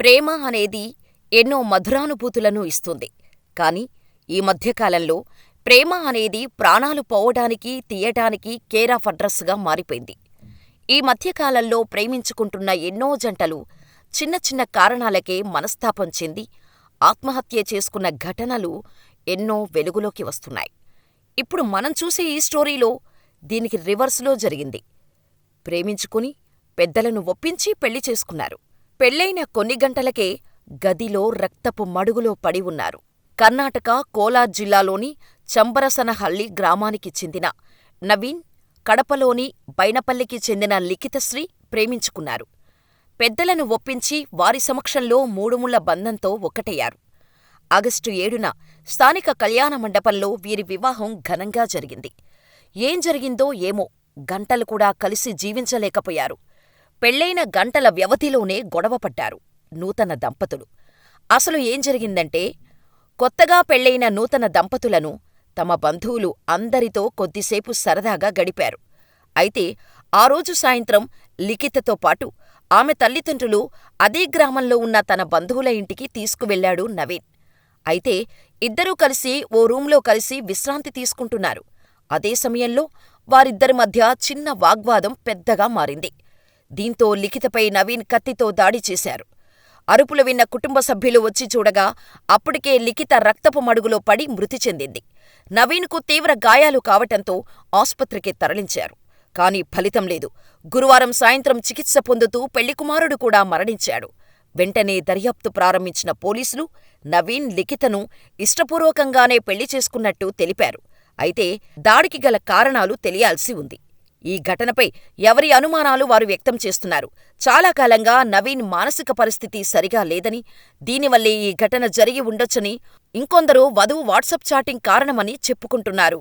ప్రేమ అనేది ఎన్నో మధురానుభూతులను ఇస్తుంది. కానీ ఈ మధ్యకాలంలో ప్రేమ అనేది ప్రాణాలు పోవడానికి తీయటానికి కేర్ ఆఫ్ అడ్రస్గా మారిపోయింది. ఈ మధ్యకాలంలో ప్రేమించుకుంటున్న ఎన్నో జంటలు చిన్న చిన్న కారణాలకే మనస్తాపం చెంది ఆత్మహత్య చేసుకున్న ఘటనలు ఎన్నో వెలుగులోకి వస్తున్నాయి. ఇప్పుడు మనం చూసే ఈ స్టోరీలో దీనికి రివర్స్లో జరిగింది. ప్రేమించుకుని పెద్దలను ఒప్పించి పెళ్ళి చేసుకున్నారు. పెళ్ళయిన కొన్ని గంటలకే గదిలో రక్తపు మడుగులో పడి ఉన్నారు. కర్ణాటక కోలార్ జిల్లాలోని చంబరసనహళ్ళి గ్రామానికి చెందిన నవీన్, కడపలోని బైనపల్లికి చెందిన లిఖితశ్రీ ప్రేమించుకున్నారు. పెద్దలను ఒప్పించి వారి సమక్షంలో మూడుముళ్ళ బంధంతో ఒక్కటయ్యారు. ఆగస్టు ఏడున స్థానిక కళ్యాణ మండపంలో వీరి వివాహం ఘనంగా జరిగింది. ఏం జరిగిందో ఏమో గంటలు కూడా కలిసి జీవించలేకపోయారు. పెళ్ళైన గంటల వ్యవధిలోనే గొడవపడ్డారు నూతన దంపతులు. అసలు ఏం జరిగిందంటే కొత్తగా పెళ్ళయిన నూతన దంపతులను తమ బంధువులు అందరితో కొద్దిసేపు సరదాగా గడిపారు. అయితే ఆ రోజు సాయంత్రం లిఖితతో పాటు ఆమె తల్లిదండ్రులు అదే గ్రామంలో ఉన్న తన బంధువుల ఇంటికి తీసుకువెళ్ళాడు నవీన్. అయితే ఇద్దరూ కలిసి ఓ రూంలో కలిసి విశ్రాంతి తీసుకుంటున్నారు. అదే సమయంలో వారిద్దరి మధ్య చిన్న వాగ్వాదం పెద్దగా మారింది. దీంతో లిఖితపై నవీన్ కత్తితో దాడి చేశారు. అరుపులు విన్న కుటుంబ సభ్యులు వచ్చి చూడగా అప్పటికే లిఖిత రక్తపు మడుగులో పడి మృతి చెందింది. నవీన్కు తీవ్ర గాయాలు కావటంతో ఆస్పత్రికి తరలించారు. కానీ ఫలితం లేదు. గురువారం సాయంత్రం చికిత్స పొందుతూ పెళ్ళికుమారుడు కూడా మరణించాడు. వెంటనే దర్యాప్తు ప్రారంభించిన పోలీసులు నవీన్, లిఖితను ఇష్టపూర్వకంగానే పెళ్ళి చేసుకున్నట్టు తెలిపారు. అయితే దాడికి గల కారణాలు తెలియాల్సి ఉంది. ఈ ఘటనపై ఎవరి అనుమానాలు వారు వ్యక్తం చేస్తున్నారు. చాలా కాలంగా నవీన్ మానసిక పరిస్థితి సరిగా లేదని, దీనివల్లే ఈ ఘటన జరిగి ఉండొచ్చని ఇంకొందరు వధువు వాట్సాప్ చాటింగ్ కారణమని చెప్పుకుంటున్నారు.